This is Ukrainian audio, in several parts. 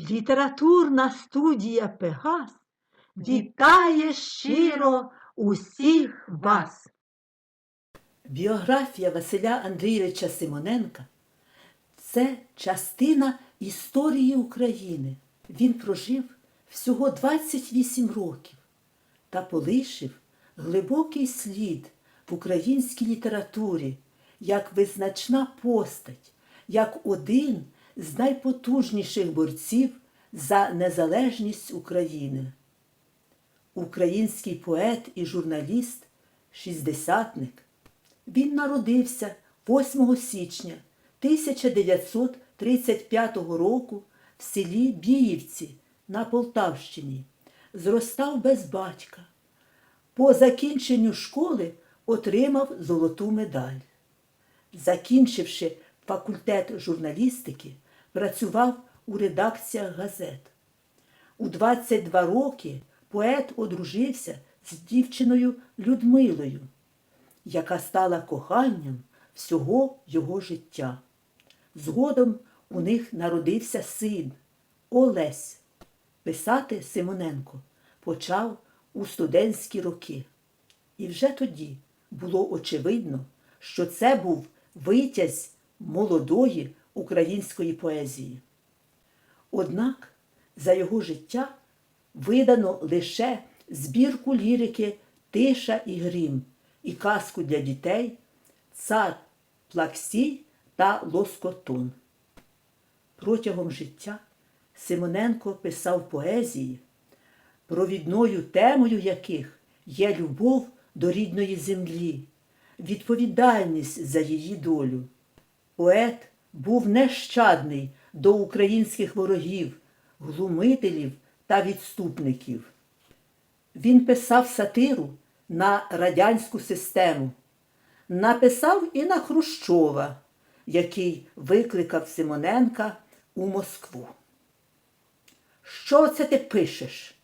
Літературна студія Пегас вітає щиро усіх вас. Біографія Василя Андрійовича Симоненка це частина історії України. Він прожив всього 28 років та полишив глибокий слід в українській літературі як визначна постать, як один з найпотужніших борців за незалежність України. Український поет і журналіст, шістдесятник. Він народився 8 січня 1935 року в селі Біївці на Полтавщині. Зростав без батька. По закінченню школи отримав золоту медаль. Закінчивши факультет журналістики, працював у редакціях газет. У 22 роки поет одружився з дівчиною Людмилою, яка стала коханням всього його життя. Згодом у них народився син Олесь. Писати Симоненко почав у студентські роки. І вже тоді було очевидно, що це був витязь молодої української поезії. Однак за його життя видано лише збірку лірики Тиша і Грім і казку для дітей Цар Плаксій та Лоскотон. Протягом життя Симоненко писав поезії, провідною темою яких є любов до рідної землі, відповідальність за її долю. Поет був нещадний до українських ворогів, глумителів та відступників. Він писав сатиру на радянську систему, написав і на Хрущова, який викликав Симоненка у Москву. Що це ти пишеш?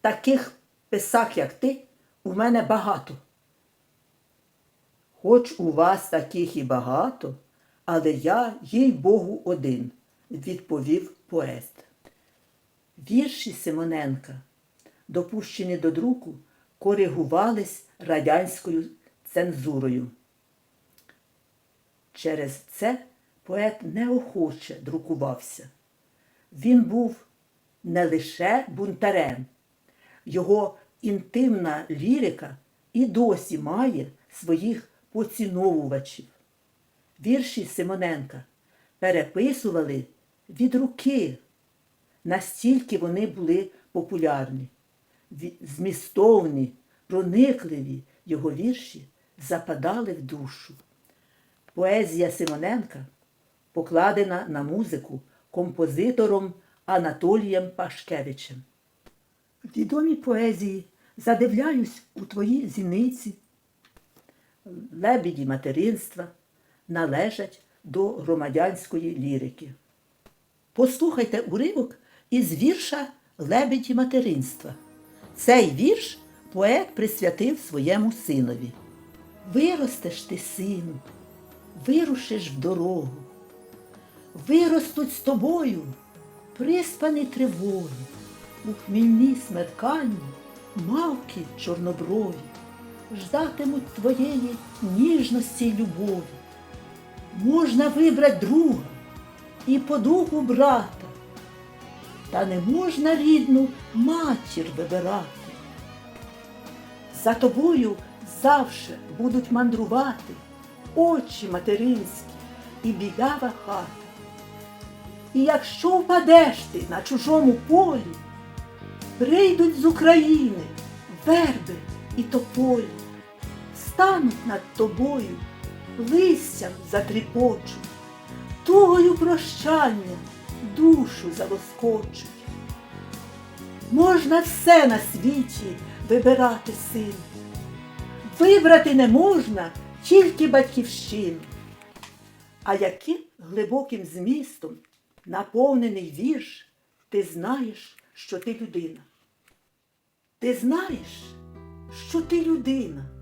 Таких писак, як ти, у мене багато. Хоч у вас таких і багато, але я, їй Богу, один, відповів поет. Вірші Симоненка, допущені до друку, коригувались радянською цензурою. Через це поет неохоче друкувався. Він був не лише бунтарем, його інтимна лірика і досі має своїх поціновувачів. Вірші Симоненка переписували від руки, настільки вони були популярні, змістовні, проникливі його вірші западали в душу. Поезія Симоненка покладена на музику композитором Анатолієм Пашкевичем. Відомі поезії задивляюсь у твої зіниці, лебіді материнства належать до громадянської лірики. Послухайте уривок із вірша Лебеді материнства. Цей вірш поет присвятив своєму синові. Виростеш ти, сину, вирушиш в дорогу, виростуть з тобою приспані тривоги, у хмільні смерканні мавки чорноброві, ждатимуть твоєї ніжності й любові. Можна вибрати друга і по духу брата, та не можна рідну матір вибирати. За тобою завше будуть мандрувати очі материнські і білява хата. І якщо впадеш ти на чужому полі, прийдуть з України верби і тополі, стануть над тобою, листям затріпочуть, тугою прощання душу залоскочуть. Можна все на світі вибирати син. Вибрати не можна тільки батьківщину. А яким глибоким змістом наповнений вірш, ти знаєш, що ти людина. Ти знаєш, що ти людина.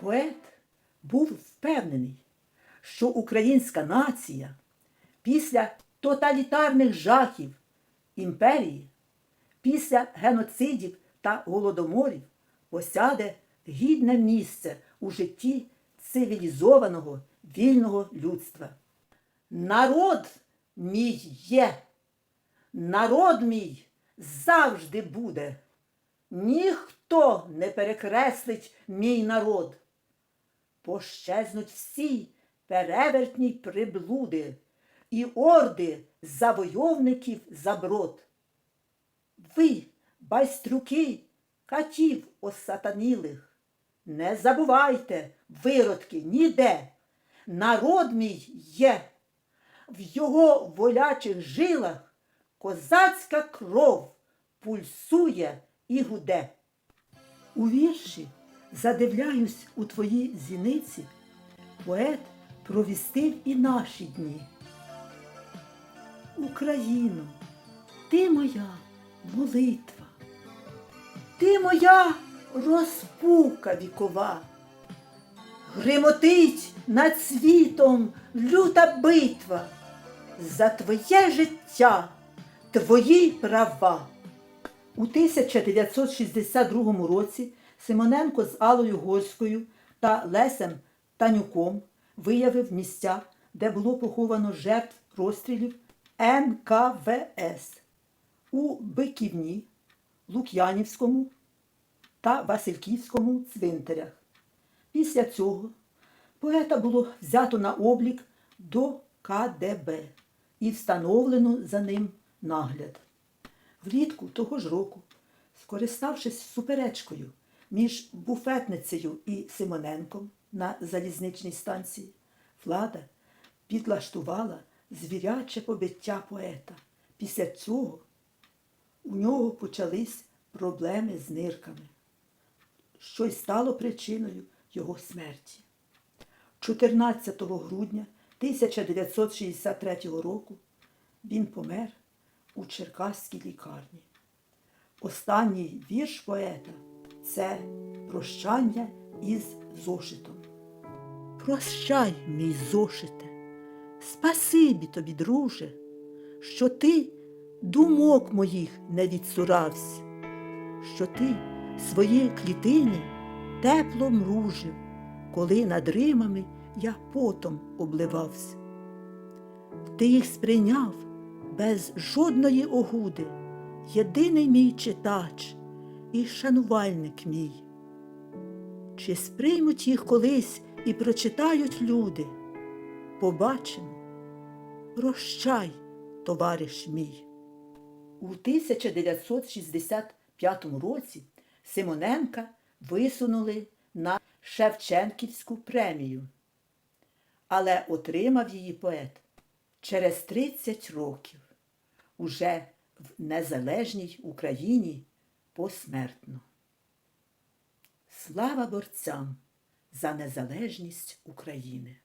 Поет був впевнений, що українська нація після тоталітарних жахів імперії, після геноцидів та голодоморів посяде гідне місце у житті цивілізованого вільного людства. Народ мій є, народ мій завжди буде. Ніхто не перекреслить мій народ. Пощезнуть всі перевертні приблуди і орди завойовників заброд. Ви, байстрюки, катів осатанілих, не забувайте, виродки, ніде. Народ мій є. В його волячих жилах козацька кров пульсує і гуде. У вірші задивляюсь у твої зіниці, поет провістив і наші дні. Україно, ти моя молитва, ти моя розпука вікова. Гримотить над світом люта битва за твоє життя, твої права. У 1962 році Симоненко з Алою Горською та Лесем Танюком виявив місця, де було поховано жертв розстрілів НКВС у Биківні, Лук'янівському та Васильківському цвинтарях. Після цього поета було взято на облік до КДБ і встановлено за ним нагляд. Влітку того ж року, скориставшись суперечкою між буфетницею і Симоненком на залізничній станції, влада підлаштувала звіряче побиття поета. Після цього у нього почались проблеми з нирками, що й стало причиною його смерті. 14 грудня 1963 року він помер у Черкаській лікарні. Останній вірш поета це прощання із зошитом. Прощай, мій зошите, спасибі тобі, друже, що ти думок моїх не відсурався, що ти свої клітини тепло мружив, коли над римами я потом обливався. Ти їх сприйняв без жодної огуди, єдиний мій читач і шанувальник мій. Чи сприймуть їх колись і прочитають люди? Побачимо. Прощай, товариш мій. У 1965 році Симоненка висунули на Шевченківську премію, але отримав її поет через 30 років, уже в незалежній Україні посмертно. Слава борцям за незалежність України!